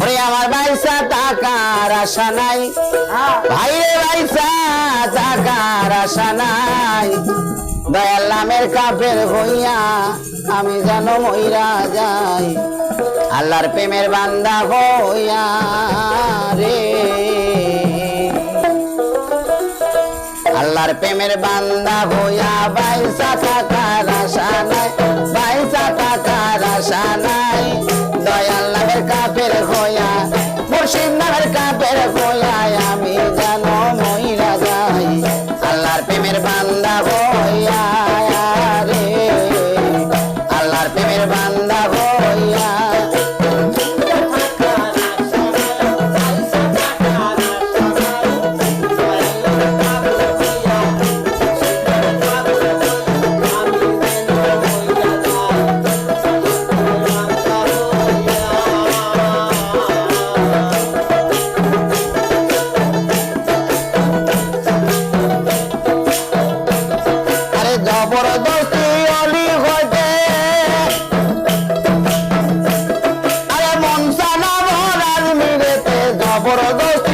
ওরে আমার বাইসা টাকার আশা নাই। ভাই রে বাইসা টাকার আশা নাই। দয়াল নামের কাপের হইয়া আমি যেন মইরা যাই। আল্লাহর প্রেমের বান্দা হইয়া রে। আল্লাহর প্রেমের বান্দা হইয়া বাইসা টাকার আশা নাই। বাইসা টাকার আশা নাই। da bora da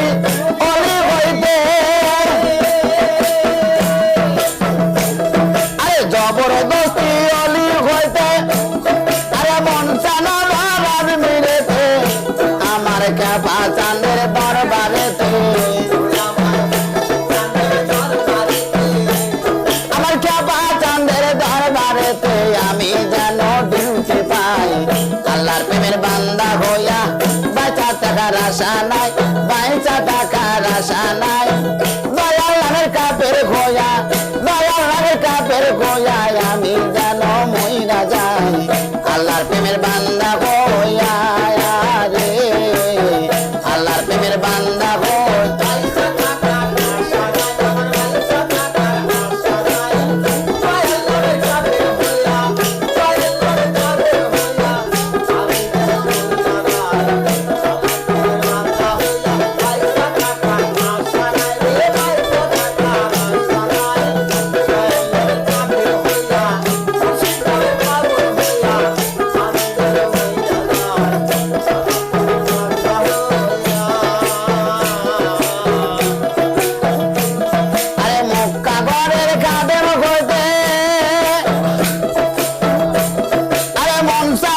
টাকার আশা নাই বাইচা টাকার আশা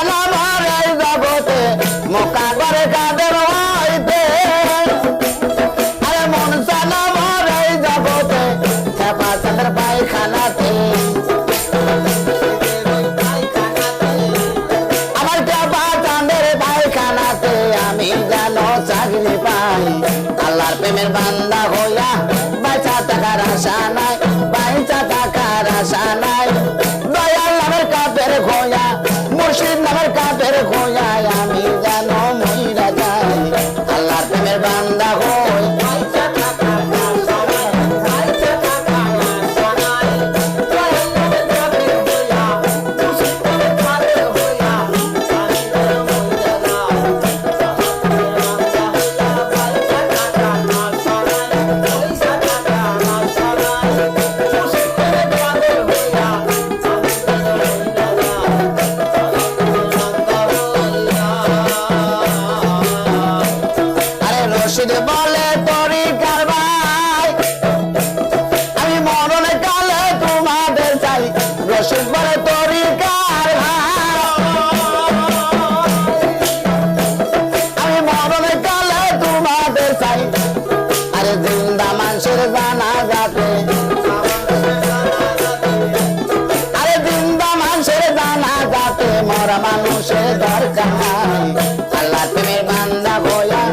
সালাম এই জগতে মক্কা ঘরের কাদের হইতে, আরে মন সালাম এই জগতে খেপা চন্দ্র পায়খানাতে। আমার খেপা চাঁদের পায়খানাতে আমি যেন চাকরি পাই। আল্লাহর প্রেমের বান্দা হইয়া বাইচা টাকার আশা নাই বাইচা টাকার আশা নাই। মানুষের দরকার। আল্লাহ তুমি বান্দা হইয়া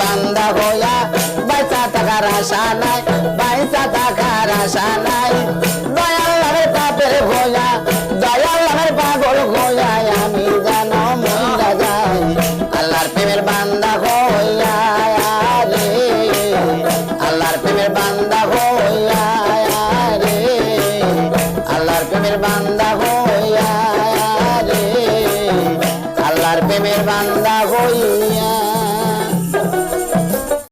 বান্দা হইয়া বাইসা থাকার আশা নাই বাইসা থাকার আশা নাই Mama